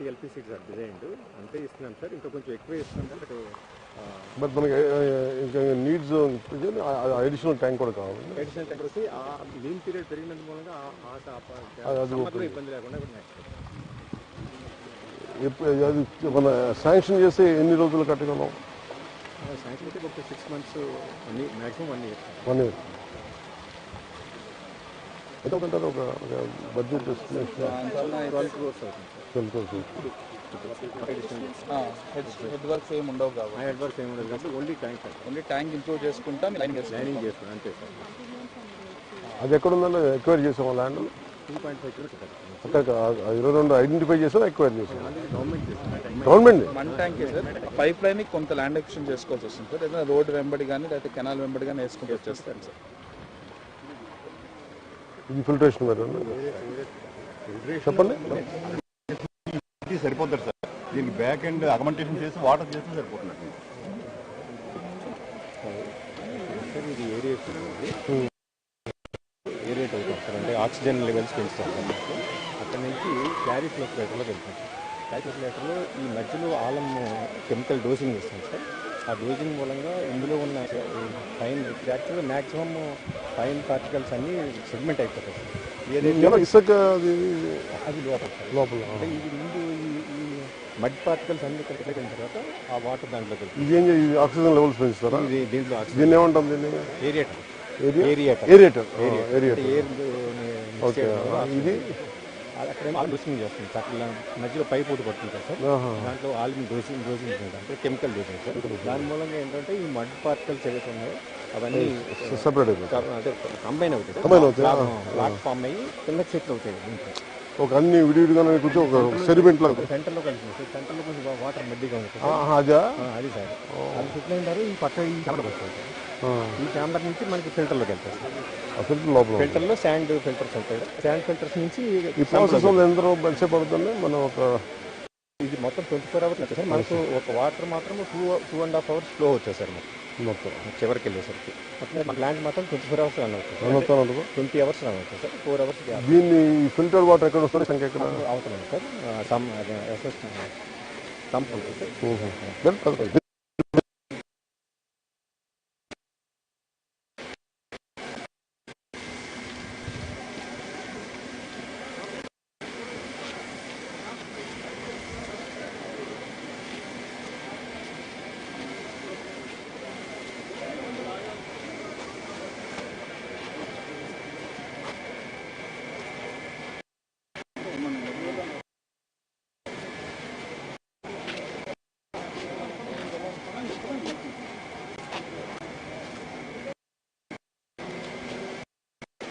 Twenty LP seats are designed అంతే ఇస్తున్నాం sir. ఇంకా కొంచెం ఎక్కువ ఇస్తున్నాం బట్ బట్ మనకి ఇంకా నీడ్స్ అడిషనల్ ట్యాంక్ కూడా కావాలి. అడిషనల్ టెంపర్ వచ్చి ఆ లీన్ పీరియడ్ పెరిగినందు మూలంగా అది- ఇబ్బంది లేకుండా అది మన శాంక్షన్ చేస్తే ఎన్ని రోజులు కట్టగలం? శాంక్షన్ అయితే ఒక six months one maximum one year one year ఎంత ఒక బడ్జెట్ ఎస్టిమేషన్ హెడ్ వర్క్స్ ఏమి ఉండవు కాబట్టి. ఏమి only tank only tank improve చేసుకుంటా లైన్ లైనింగ్ చేస్తున్నాం అంతే సార్. అది ఎక్కడ ఉందంటే ఎక్వైర్ చేసాం ల్యాండ్ అక్కడ. ఇరవై రెండు ఐడెంటిఫై చేసాం ఎక్వైర్ చేసాం గవర్నమెంట్ చేస్తున్నాం government one tank sir. Pipe line కొంత ల్యాండ్ ఎక్షన్ చేసుకోవాల్సి వస్తుంది సార్. ఏదైనా రోడ్ వెంబడి కానీ లేకపోతే కెనాల్ వెంబడి కానీ వేసుకుంటూ వచ్చేస్తాను సార్. ఇది ఫిల్టరేషన్ మరి చెప్పండి. ఇది సరిపోతుంది సార్. దీనికి బ్యాక్ ఎండ్ అకమెంటేషన్ చేసి వాటర్ చేస్తే సరిపోతుంది సార్ ఇది ఏరియేషన్ ఏరియేట్ అవుతాం సార్? అంటే ఆక్సిజన్ లెవెల్స్ పెంచుతాం సార్. అక్కడ నుంచి క్యారీ ఫ్లోక్యులేటర్లోకి వెళ్తాం సార్. క్యారీ ఫ్లోక్యులేటర్లో ఈ మధ్యలో ఆలం కెమికల్ డోసింగ్ ఇస్తాం సార్. ఆ డోసింగ్ మూలంగా ఇందులో ఉన్న ఫైన్ యాక్చువల్గా మ్యాక్సిమం ఫైన్ పార్టికల్స్ అన్నీ సెగ్మెంట్ అయిపోతాయి అది లోపల లోపల అంటే ఇది ముందు మడ్ పార్టికల్స్ అన్ని ఇక్కడ వెళ్ళిన తర్వాత ఆ వాటర్ దాంట్లోకి ఇది ఆక్సిజన్ లెవెల్స్ పెంచుతారా? ఇది దీంట్లో దీన్ని ఏమంటాం దీన్ని? Aerator. Area? Aerator. Aerator. Aerator. Air okay. ఇది? అక్కడేమో డోసింగ్ చేస్తుంది. అట్లా మధ్యలో పైప్ ఒకటి పడుతుంది కదా సార్. దాంట్లో ఆల్మిన్ డోసింగ్ డోసింగ్ అంటే కెమికల్ డోసింగ్ సార్. దాని మూలంగా ఏంటంటే ఈ మడ్ పార్టికల్స్ ఏవైతే ఉన్నాయో అవన్నీ సెపరేట్ కంబైన్ అవుతాయి. Combine అవుతాయి, లాక్- ఆ, లాక్ ఫామ్ అయ్యి కింద సెటిల్ అవుతాయి ఒక అన్ని విడివిడిగానే కూర్చో ఒక సెడిమెంట్ లాగా. సెంటర్లో కలిసి సార్ సెంటర్లో కొంచెం వాటర్ మడ్డిగా ఉంటుంది. సార్. అదా? సార్. అది సెటిల్ అయిన తర్వాత ఈ పక్క ఈ ఛాంబర్ వస్తుంది సార్. ఆ, ఈ ఛాంబర్ నుంచి మనకి ఫిల్టర్లోకి వెళ్తాయి సార్ ఫిల్టర్ లోపల. ఫిల్టర్లో శాండ్ ఫిల్టర్స్ ఉంటాయి. శాండ్ ఫిల్టర్స్ నుంచి ఈ ప్రాసెస్ ఎంత ఎంతసేపు పడుతుంది? మనం ఒక ఇది మొత్తం ట్వంటీ ఫోర్ అవర్స్ వచ్చేసారి మనకు ఒక వాటర్ మాత్రం two two and half hours flow వచ్చేసారి మనకు మొత్తం చివరికి వెళ్ళేసరికి. మన ప్లాంట్ మాత్రం ట్వంటీ ఫోర్ అవర్స్ రన్ అవుతుంది. మొత్తం అనుకో ట్వంటీ అవర్స్ రన్ అవుతుంది సార్. ఫోర్ అవర్స్ దీన్ని ఫిల్టర్ వాటర్ ఎక్కడ వస్తుంది? సంఖ్య ఎక్కడ? అవుతుంది సార్. సమ్ సంప్ ఉంటుంది సార్ ఊహు. వెల్, పద.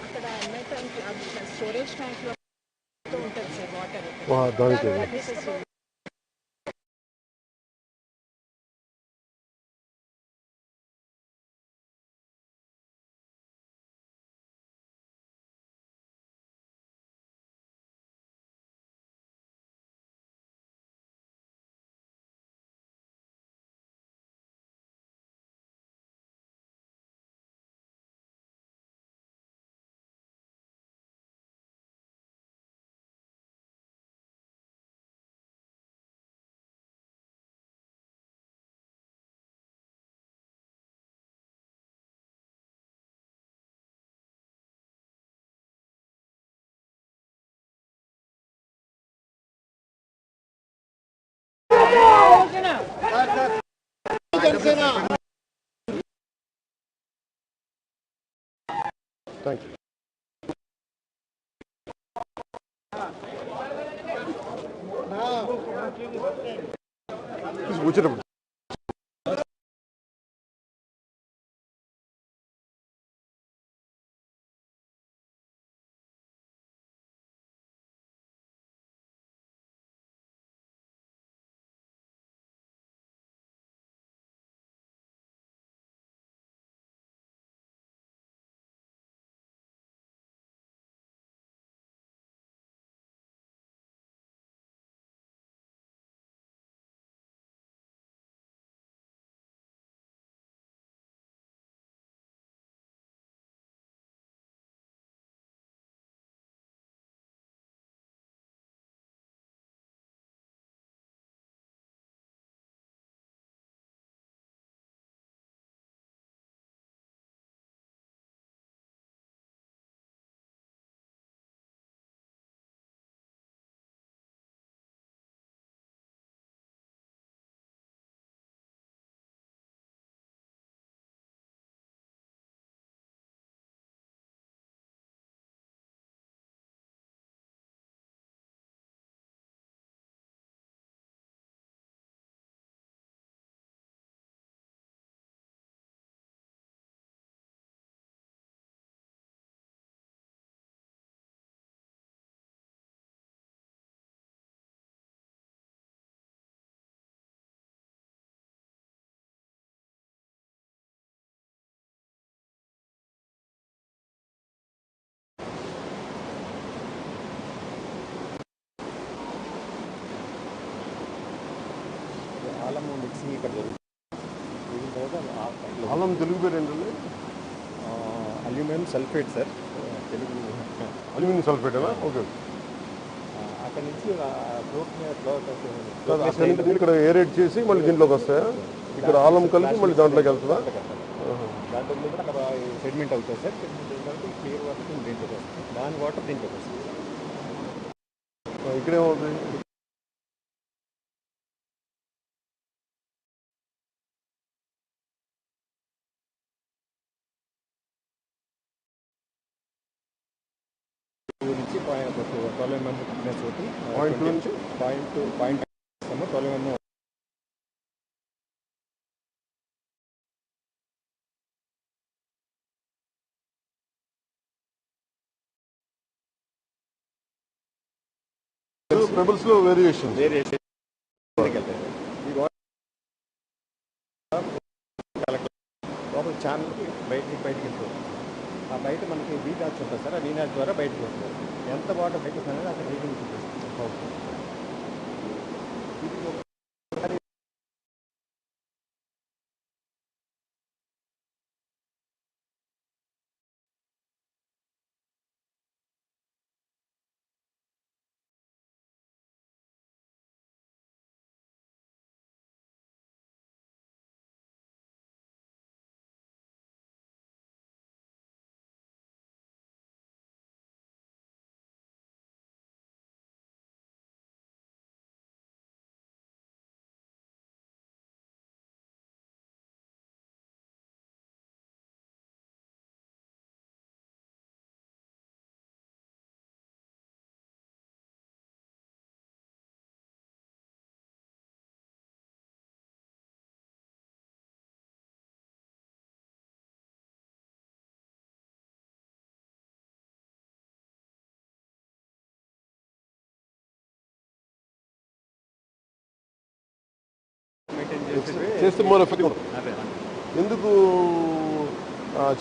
అక్కడ అన్న ట్యాంక్ స్టోరేజ్ ట్యాంక్లో ఉంటుంది సార్ వాటర్. వా, దానికి అడ్మిషన్ థ్యాంక్ యూ కూర్చోటప్పుడు అల్లం తెలుగు పేరు ఏంటండి? Aluminium sulphate sir. Telugu. Aluminium సల్ఫేటేనా ఓకే. అక్కడ నుంచి అక్కడి నుంచి ఇక్కడ ఏరేట్ చేసి మళ్ళీ దీంట్లోకి వస్తాయా? ఇక్కడ ఆలం కలిపి మళ్ళీ దాంట్లోకి వెళ్తుందా? దాంట్లో కూడా అక్కడ సెడిమెంట్ అవుతుంది సార్. సెడిమెంట్ తర్వాత క్లియర్ వాటర్ దీంట్లోకి వస్తుంది దాని వాటర్ దీంట్లోకి వస్తుంది ఇక్కడేమవుతుంది? టూ నుంచి పాయింట్ ట్వెల్వ్ ఎంఎం థిక్నెస్ ఒకటి Point two నుంచి? Point two point twelve mm పెబుల్స్లో వేరియేషన్ వేరే వెళ్తాయి ఈ వాటర్ లోపల ఛానల్కి బయటికి బయటికి వెళ్తుంది ఆ బయట మనకి వీ ఉంటుంది సార్. ఆ వీ ద్వారా బయటకు వస్తుంది. ఎంత వాటర్ బయటకు అనేది అక్కడ రీడింగ్ చూపిస్తుంది చేస్తే మన ఎఫెక్ట్ అదే ఎందుకు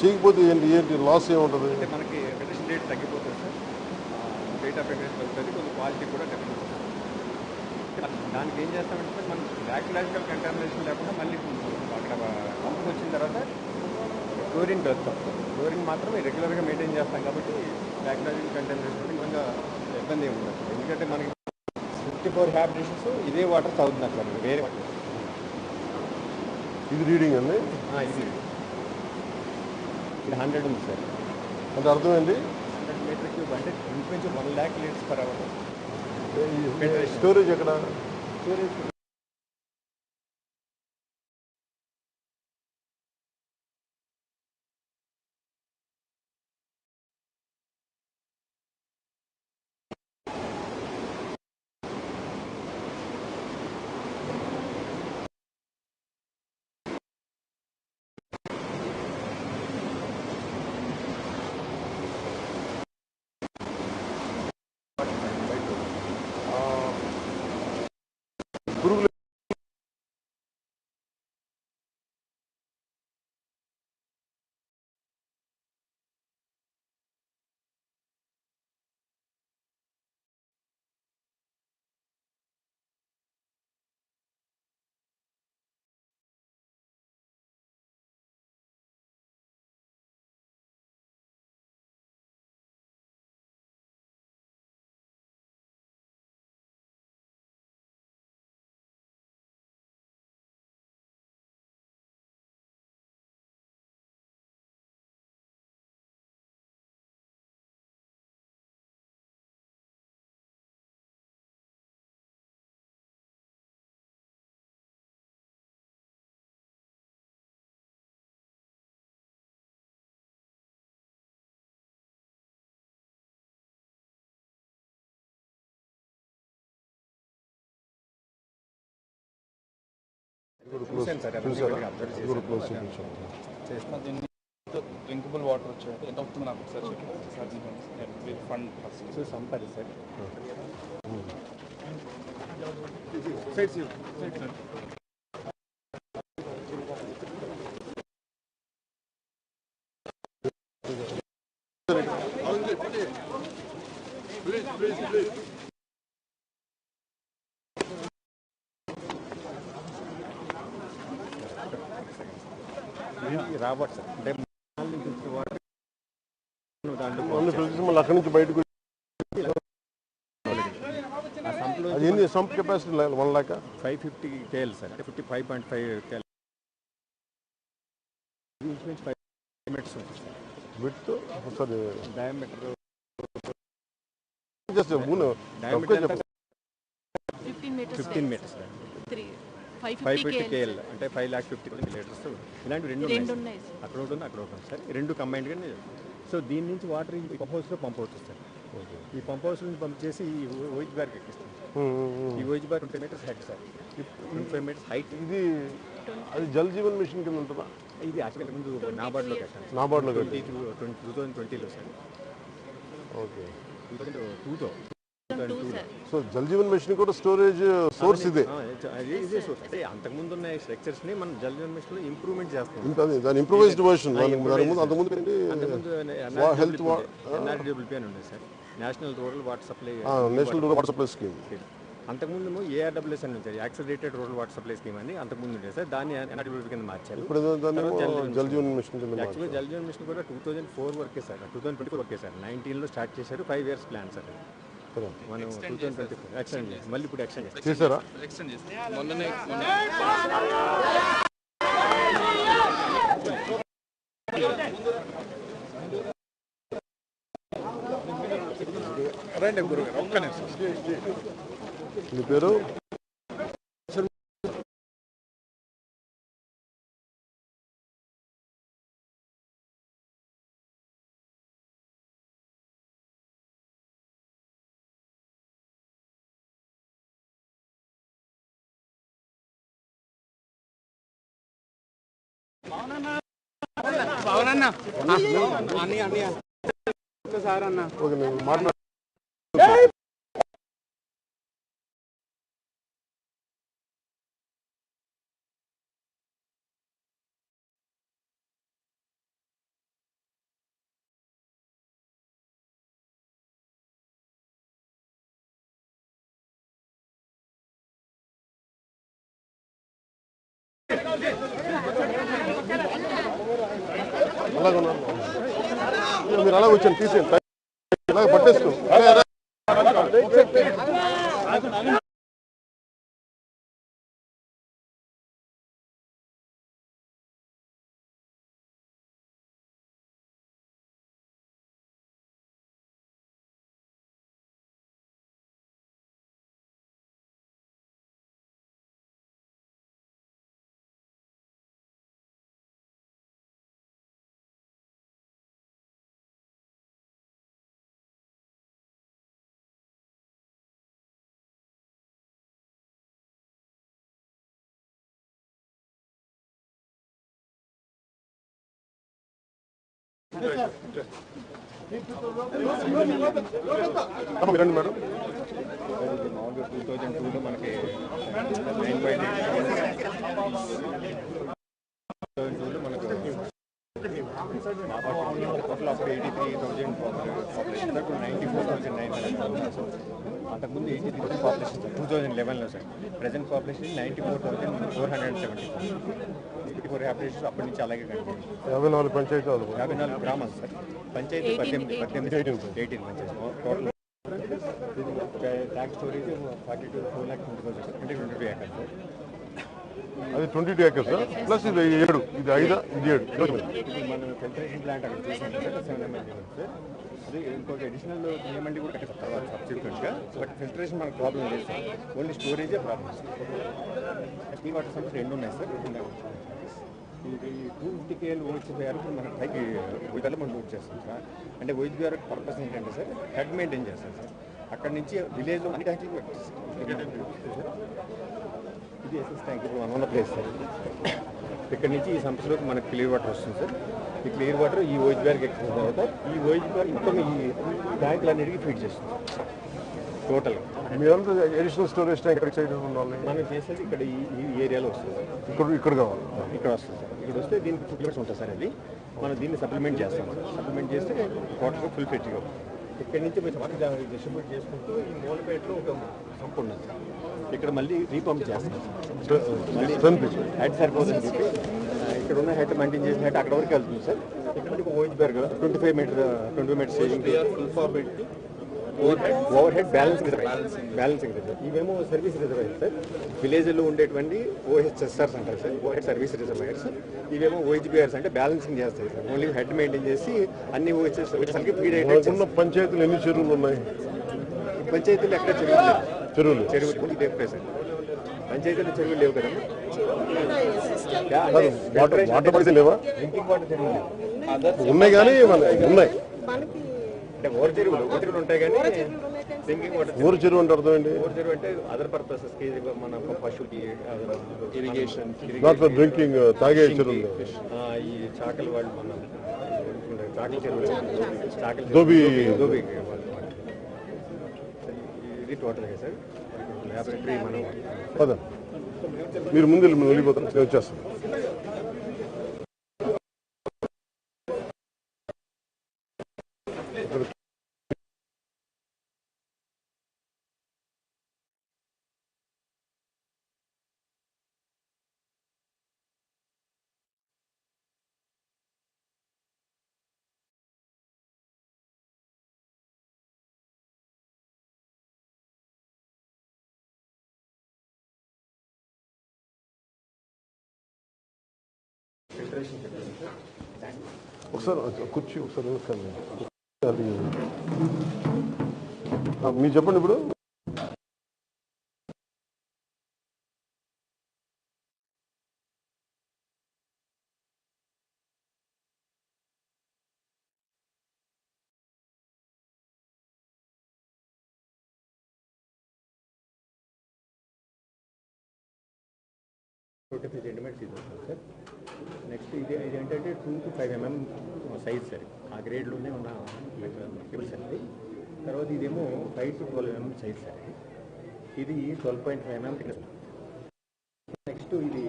చేయకపోతే ఏంటి ఏంటి లాస్ ఏముంటుంది? అంటే మనకి ఫెడరేషన్ రేట్ తగ్గిపోతుంది సార్. రేట్ ఆఫ్ ఫెడరేషన్ అవుతుంది కొంచెం క్వాలిటీ కూడా తగ్గిపోతుంది దానికి ఏం చేస్తామంటే సార్ మనం బ్యాక్లాజికల్ కంటామినేషన్ లేకుండా మళ్ళీ అక్కడ కంపెనీ వచ్చిన తర్వాత క్లోరిన్ పెడతాం క్లోరిన్ మాత్రమే రెగ్యులర్గా మెయింటైన్ చేస్తాం కాబట్టి బ్యాక్లాజికల్ కంటామినేషన్ నిజంగా ఇబ్బంది ఏమి ఉండదు. ఎందుకంటే మనకి ఫిఫ్టీ ఫోర్ హ్యాబిటేషన్స్ ఇదే వాటర్ తాగుతున్నారు అక్కడ వేరే వాటర్ ఇది రీడింగ్ అండి? ఇది ఇది హండ్రెడ్ ఉంది సార్. అంటే అర్థమైంది? హండ్రెడ్ మీటర్ క్యూబ్ అంటే ఇంచుమించు one lakh litres per hour storage ఎక్కడ? స్టోరేజ్ పురుగులు చూశాను సార్ చూసారా అబ్జర్వ్ ఇది కూడా క్లోజ్ చేశాను చూపించాను దీన్ని డ్రింకబుల్ వాటర్ వచ్చాయి ఎంత అవుతుంది నాకు ఒకసారి చెప్పండి సార్ నేను ఫండ్ ఫస్ట్ సో సంపది సార్ రాబట్ సార్ అంటే మళ్ళీ అక్కడి నుంచి బయటకు sump capacity one lakh? Five fifty KL sir. అంటే fifty five point five KL. Five metres with sorry. Diameter just fifteen metres fifteen metres sir. Five fifty KL. అంటే five lakh fifty litres ఇలాంటి రెండు ఉన్నాయి అక్కడ ఒకటి ఉంది అక్కడ ఒకటి ఉంది సార్. రెండు కంబైన్డ్గానే సో దీని నుంచి వాటర్ ఈ పంప్ హౌస్లో పంప్ అవుతుంది సార్. ఈ పంప్ హౌస్ నుంచి పంప్ చేసి ఈ ఓయిజ్ బార్కి ఎక్కిస్తాం ఈ ఓయిజ్ bar twenty metres height sir. Twenty five metres height ఇది అది జల్ జీవన్ మిషన్ కింద ఉంటుందా? ఇది యాక్చువల్గా ముందు నాబార్డ్లో కట్టాను నాబార్డ్లో ట్వంటీ టూ థౌసండ్ ట్వంటీలో సార్. ఓకే. టూ థౌసండ్ టూతో సో జల్ జీవన్ మిషన్ కూడా స్టోరేజ్ సోర్స్ ఇదే. అది ఇదే అంతకుముందు ఉన్న స్ట్రక్చర్స్ని మనం జల్ మిషన్లో ఇంప్రూవ్మెంట్ చేస్తాం. ఇంకా అది దాని ఇంప్రూవైజ్డ్ వర్షన్ అంతకుముందు ఎన్ఆర్డబ్ల్యూపీ అని sir. National rural water supply national rural water supply scheme అంతకుముందు ఏఆర్డబ్ల్యూఎస్ అని ఉంది accelerated rural water supply scheme అని అంతకుముందు ఉండేది సార్. దాన్ని ఎన్ఆర్డబ్ల్యూపీ కింద మార్చారు. ఇప్పుడు జల్ జీవన్ మిషన్ యాక్చువల్గా జల్ జీవన్ మిషన్ కూడా టూ థౌసండ్ ఫోర్ వరకే sir. Two thousand twenty four వరకే సార్. నైన్టీన్లో స్టార్ట్ చేశారు. Five years plan sir. కదా. మనం two thousand twenty four extend చేసి మళ్ళీ ఇప్పుడు ఎక్స్టెండ్ చేస్తాం. చేశారా? ఎక్స్టెండ్ చేస్తాం. మొన్ననే మొన్న. రండి గురుగారు ఒక్క నిమిషం. మీ పేరు? ఓకే నేను మాట్లాడు అలాగే ఇక వచ్చాను తీసేయండి. పట్టేసుకో. అరే, అమ్మ, మీరు మేడం. టూ థౌజండ్ టూలో మనకి నైన్ పాయింట్ ఎయిట్ థౌజండ్ టూలో మనకు టోటల్ అప్పుడు eighty three thousand population ninety four thousand nine hundred అంతకుముందు eighty three thousand population two thousand లెవెన్లో sir present population ninety four thousand four hundred seventy eighty four habitations అప్పటి నుంచి అలాగే continue యాభై నాలుగు పంచాయతీలు యాభై నాలుగు గ్రామాలు సార్ పంచాయతీ పద్దెనిమిది పద్దెనిమిది eighteen panchayati total tanks storage forty two four lakh twenty thousand అంటే ట్వంటీ టూ ఏకర్స్ అది ట్వంటీ టూ ఏకర్స్ ప్లస్ ఇది ఏడు ఇది ఐదా ఇది ఏడు. మనం ఫిల్టరేషన్ ప్లాంట్ అక్కడ చూసాం సెవెన్ ఎంఎల్డీ సార్ ఇంకొక అడిషనల్ ఎంఎల్డీ కూడా కట్టారు తర్వాత సబ్సిక్వెంట్గా బట్ ఫిల్టరేషన్ మనకు ప్రాబ్లం లేదు సార్. ఓన్లీ స్టోరేజే ప్రాబ్లం టీ వాటర్ సోర్స్ రెండు ఉన్నాయి సార్. ఇది టూ ఫిఫ్టీ కేఎల్ ఓహెచ్బిఆర్ ఇప్పుడు మనం పైకి ఉదల మనం నోట్ చేస్తాం సార్. అంటే ఓహెచ్బిఆర్ పర్పస్ ఏంటంటే సార్ హెడ్ మెయింటైన్ చేస్తాం సార్. అక్కడ నుంచి విలేజ్లో అన్ని ట్యాంకులు ఇది ఎస్ఎస్ ట్యాంక్ ఇప్పుడు వన్ వన్ ప్లేస్ సార్. ఇక్కడ నుంచి ఈ సంస్థలోకి మనకి క్లియర్ వాటర్ వస్తుంది సార్. ఈ క్లియర్ వాటర్ ఈ ఓయిజ్ బ్యాగ్ ఎక్కిన తర్వాత ఈ ఓయిజ్ బ్యాగ్ మొత్తం ఈ ట్యాంకులు అన్నిటికీ ఫీడ్ చేస్తుంది. టోటల్ మీరంతా అడిషనల్ స్టోరేజ్ ట్యాంక్ ఎక్కడ సైడ్ ఉండాలి. మనం చేసేది ఇక్కడ ఈ ఏరియాలో వస్తుంది ఇక్కడ ఇక్కడ కావాలి. ఇక్కడ వస్తుంది సార్. ఇక్కడ వస్తే దీనికి టూ కిలోమీటర్స్ ఉంటుంది సార్ అది మనం దీన్ని సప్లిమెంట్ చేస్తాం సప్లిమెంట్ చేస్తే టోటల్గా ఫుల్ ఫిట్గా ఇక్కడ నుంచి మీరు వాటర్ డిస్ట్రిబ్యూట్ చేసుకుంటూ ఈ మూలపేటలో ఒక సంప్ ఉన్నది సార్. ఇక్కడ మళ్ళీ రీపంప్ చేస్తాం మళ్ళీ సరిపోదని చెప్పి ఇక్కడ ఉన్న హెడ్ మెయింటైన్ చేసిన హెడ్ అక్కడ వరకు వెళ్తుంది సార్. ఇక్కడ నుంచి OH బెర్గ్ twenty five meter twenty five meter full format over head balancing reserve balancing reserve ఇవేమో సర్వీస్ రిజర్వాయర్ సార్. విలేజ్లో ఉండేటువంటి ఓహెచ్ఎస్ఆర్స్ అంటారు సార్. ఓహెచ్ సర్వీస్ రిజర్వాయర్స్ ఇవేమో ఓహెచ్బిఆర్స్ అంటే బ్యాలెన్సింగ్ చేస్తాయి సార్. ఓన్లీ హెడ్ మెయింటైన్ చేసి అన్ని ఓహెచ్ఎస్ వచ్చేసరికి ఫీడ్ అయితే ఉన్న పంచాయతీలు ఎన్ని చెరువులు ఉన్నాయి? పంచాయతీలు ఎక్కడ చెరువులు. చెరువులు. చెరువులు. ఇదే అండి పంచాయతీలో చెరువులు లేవు అంటే వాటర్ వాటర్ పడితే లేవా? డ్రింకింగ్ వాటర్ చెరువులు లేవు. ఉన్నాయి కానీ మన- ఉన్నాయి. అంటే ఓర్ చెరువులు ఓర్ చెరువులు ఉంటాయి కానీ డ్రింకింగ్ వాటర్ ఊరు చెరువు అంటే అర్థం ఏంటి? ఓర్ చెరువు అంటే అదర్ పర్పసెస్కి మన పశువుకి ఇరిగేషన్ నాట్ ఫర్ డ్రింకింగ్ తాగే చెరువులు. ఆ, ఈ చాకలి వాళ్ళు మన చాకలి చెరువు చాకలి దోబి దోబి వాళ్ళు ఇది టోటల్గా సార్. పద మీరు ముందు వెళ్ళిపోతారు వచ్చేస్తాను ఒకసారి కుర్చీ ఒకసారి మీరు చెప్పండి ఇప్పుడు ఇది ఇది ఏంటంటే two to five MM size sir. ఆ గ్రేడ్లోనే ఉన్న కేబుల్స్ అండి. తర్వాత ఇదేమో five to twelve MM size sir ఇది. Twelve point five MM next ఇది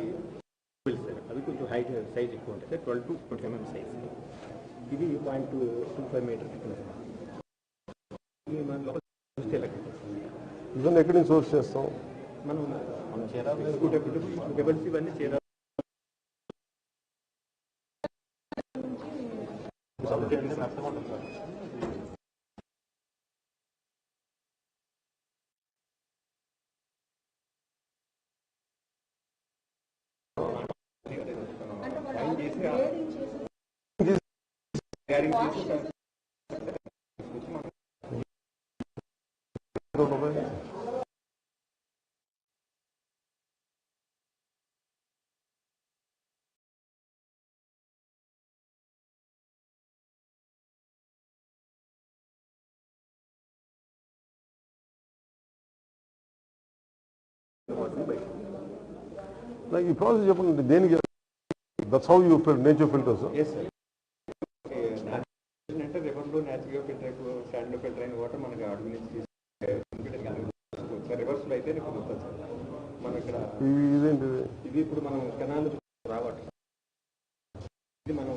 కేబుల్స్ సార్. అవి కొంచెం హైట్ సైజ్ ఎక్కువ ఉంటుంది sir. Twelve to twenty MM size ఇది point two two five meter మన. ఇవన్నీ ఎక్కడి నుంచి సోర్స్ చేస్తాం? మనం మనం చీరాలు తీసుకునేటప్పుడు కేబుల్స్ ఇవన్నీ చీరాలు నాకు ఈ ప్రాసెస్ చెప్పండి దేనికి that's how you fill nature filters అంటే రివర్లో న్యాచురల్గా ఫిల్టర్ అయిపో స్టాండ్ ఫిల్టర్ అయిన వాటర్ మనకి అడుగు నుంచి తీసుకోవచ్చు సార్ రివర్స్లో అయితే కుదురుతుంది సార్ మన ఇక్కడ ఇదేంటి ఇది ఇప్పుడు మనం కెనాల్ రావట్లేదు ఇది మనం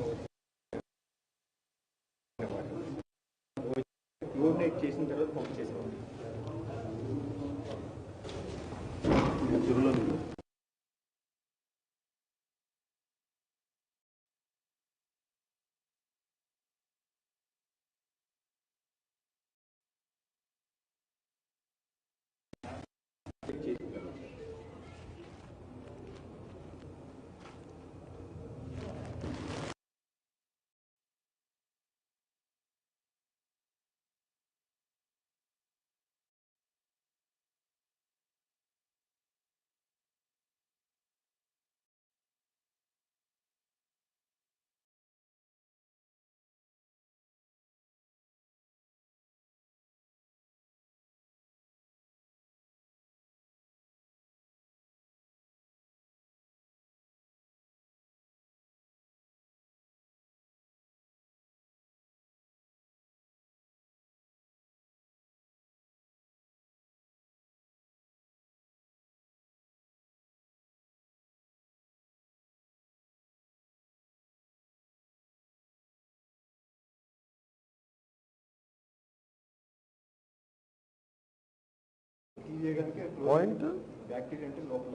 పాయింట్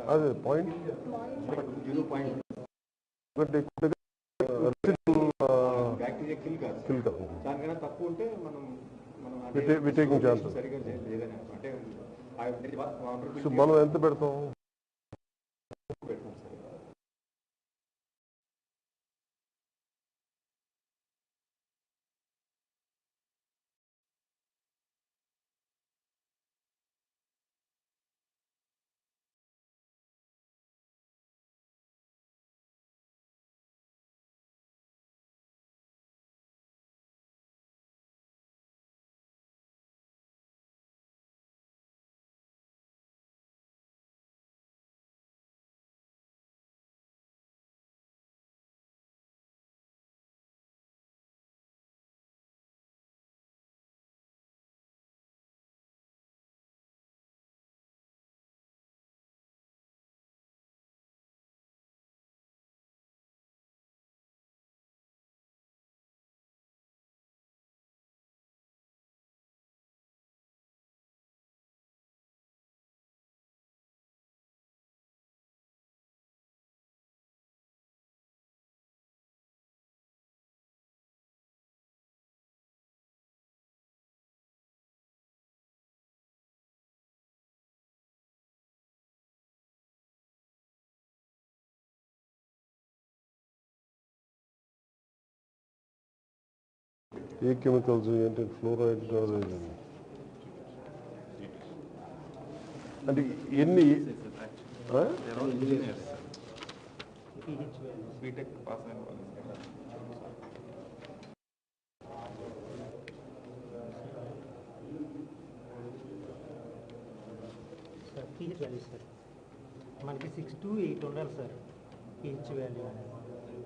అదే పాయింట్ జీరో కిల్ కాదు. Kill కాదు. దానికన్నా తక్కువ ఉంటే మనం సో మనం ఎంత పెడతాం? ఏ కెమికల్స్ ఏంటి? ఫ్లోరైడ్ అంటే ఎన్ని ఆ? బీటెక్ పాస్ అయిన వాళ్ళు సార్. పీహెచ్ వాల్యూ సార్ మనకి సిక్స్ టు ఎయిట్ ఉండాలి సార్ పిహెచ్ వాల్యూ అనేది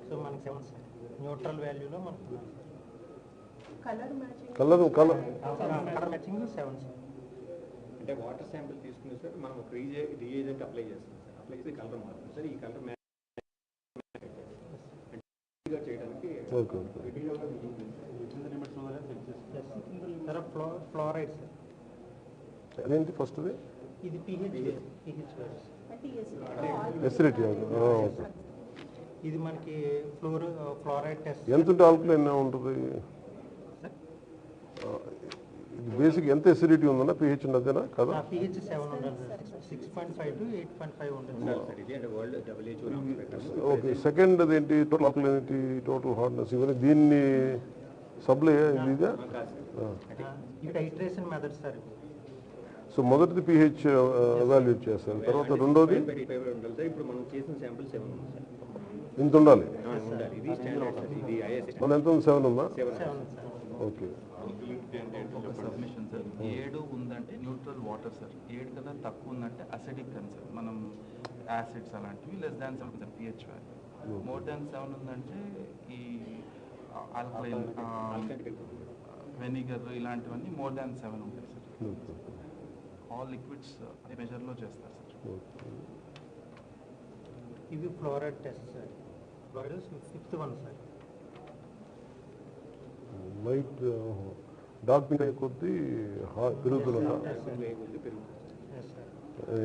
సో మనకి సెవెన్ సార్. న్యూట్రల్ వాల్యూలో మనకు colour matching colour colour. Colour matching seven sir. అంటే వాటర్ శాంపిల్ తీసుకునే సార్ మనం ఒక రీఏజెంట్ అప్లై చేస్తాం సార్. అప్లై చేసి కలర్ మారుతుంది సార్. ఈ కలర్ మ్యాచ్ చేయడానికి సార్. Fluoride sir. అదేంటి ఫస్ట్ది? ఇది పిహెచ్ పిహెచ్. ఎసిడిటీ ఓకే ఇది మనకి ఫ్లోర్ ఫ్లోరైడ్ టెస్ట్. ఎంత ఉంటే ఆల్కలైన్ ఉంటుంది. బేసిక్ ఎంత ఎసిడిటీ ఉందన్నా పిహెచ్ అదేనా కదా? PH seven six point five to eight point five ఉంటుంది ఉండాలి సార్ ఇది అంటే వరల్డ్ డబ్ల్యూహెచ్ఓ ఓకే సెకండ్ అదేంటి? టోటల్ ఆల్కలైనిటీ టోటల్ హార్డ్నెస్ ఇవన్నీ దీన్ని సప్లై ఇదా ఈ టైట్రేషన్ మెథడ్ సార్ ఇది సో మొదటిది పిహెచ్ ఎవాల్యుయేట్ చేస్తారు. తర్వాత రెండోది? ఇంత ఉండాలి? మన ఎంత ఉంది? సెవెన్ ఉందా? సెవెన్ ఒక సబ్మిషన్ సార్. ఏడు ఉందంటే న్యూట్రల్ వాటర్ సార్. ఏడు కన్నా తక్కువ ఉందంటే అసిడిక్ అని సార్. మనం యాసిడ్స్ అలాంటివి less than seven sir pH value more than seven ఉందంటే ఈ ఆల్కలైన్ వెనిగర్ ఇలాంటివన్నీ మోర్ దాన్ సెవెన్ ఉంటాయి సార్. ఆల్ లిక్విడ్స్ మెజర్లో చేస్తారు సార్. ఇవి fluoride test sir. Fluoride fifth one sir. Light pink అయ్యే కొద్దీ పెరుగుతున్నదా సార్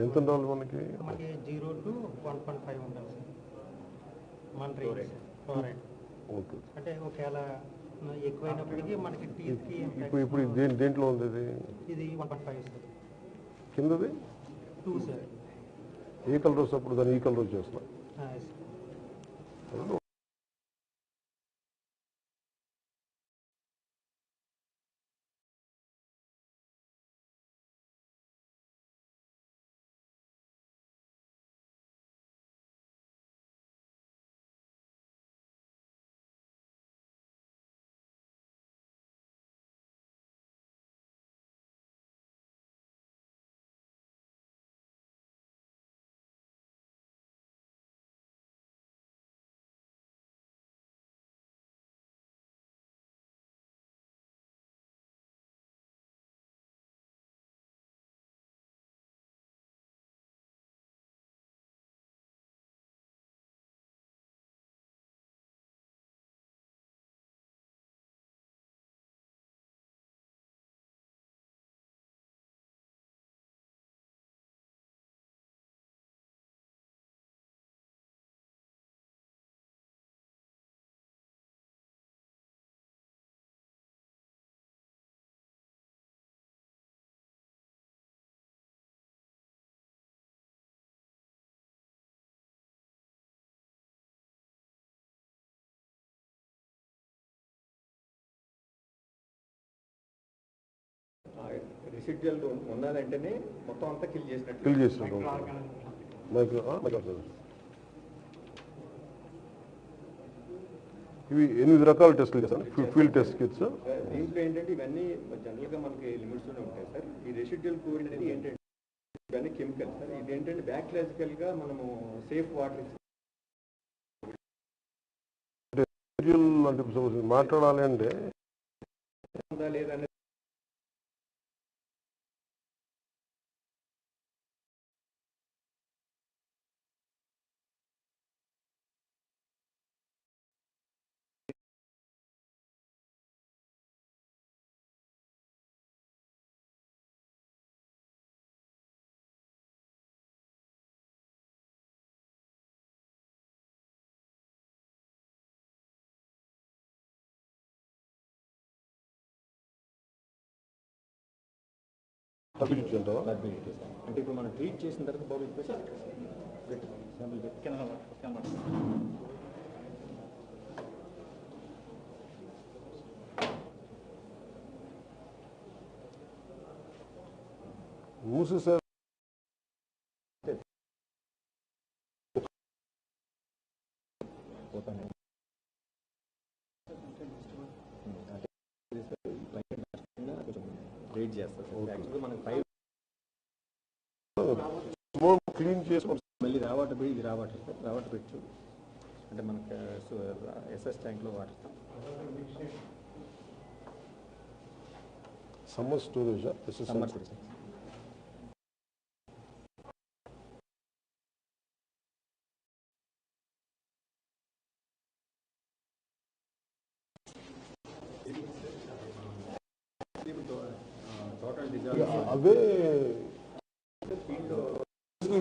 ఎంత ఉండాలి మనకి? మనకి zero to one point five ఉండాలి మన ఫ్లోరైడ్ ఓకే. అంటే ఒకవేళ ఎక్కువైనప్పటికీ మనకి టీత్కి ఇప్పుడు ఇప్పుడు దేంట్లో ఉంది ఇది? ఇది వన్ పాయింట్ ఫైవ్ సార్. కిందది? Two sir. ఏ కలర్ వస్తే అప్పుడు దాన్ని ఈ కలర్ చేస్తాం. రెసిడ్యువల్ ఉన్నదంటేనే మొత్తం అంతా కిల్ చేసినట్టు. ఫిల్ చేసినట్టు మైక్ మైక్ సార్ ఇవి ఎనిమిది రకాల టెస్టులు చేశాను. ఫీల్డ్ టెస్ట్ కిట్స్ దీంట్లో ఏంటంటే ఇవన్నీ జనరల్గా మనకి లిమిట్స్లోనే ఉంటాయి సార్. ఈ రెసిడ్యువల్ కోవిడ్ అనేది ఏంటంటే ఇవన్నీ కెమికల్ సార్. ఇది ఏంటంటే బ్యాక్లాజికల్గా మనము సేఫ్ వాటర్ అంటే suppose మాట్లాడాలి అంటే ఉందా లేదా అంటే ఇప్పుడు మనం ట్రీట్ చేసిన తర్వాత బాబు మూసి సార్ పోతాను అంటే కొంచెం రేట్ చేస్తారు సార్ యాక్చువల్గా మనకి ఫైవ్ క్లీన్ చేసుకొని మళ్ళీ రావాటర్ పెట్టి ఇది రావాటర్ సార్ రావాటర్ పెట్టు. అంటే మనకి ఎస్ఎస్ ట్యాంక్లో water summer storage summer sir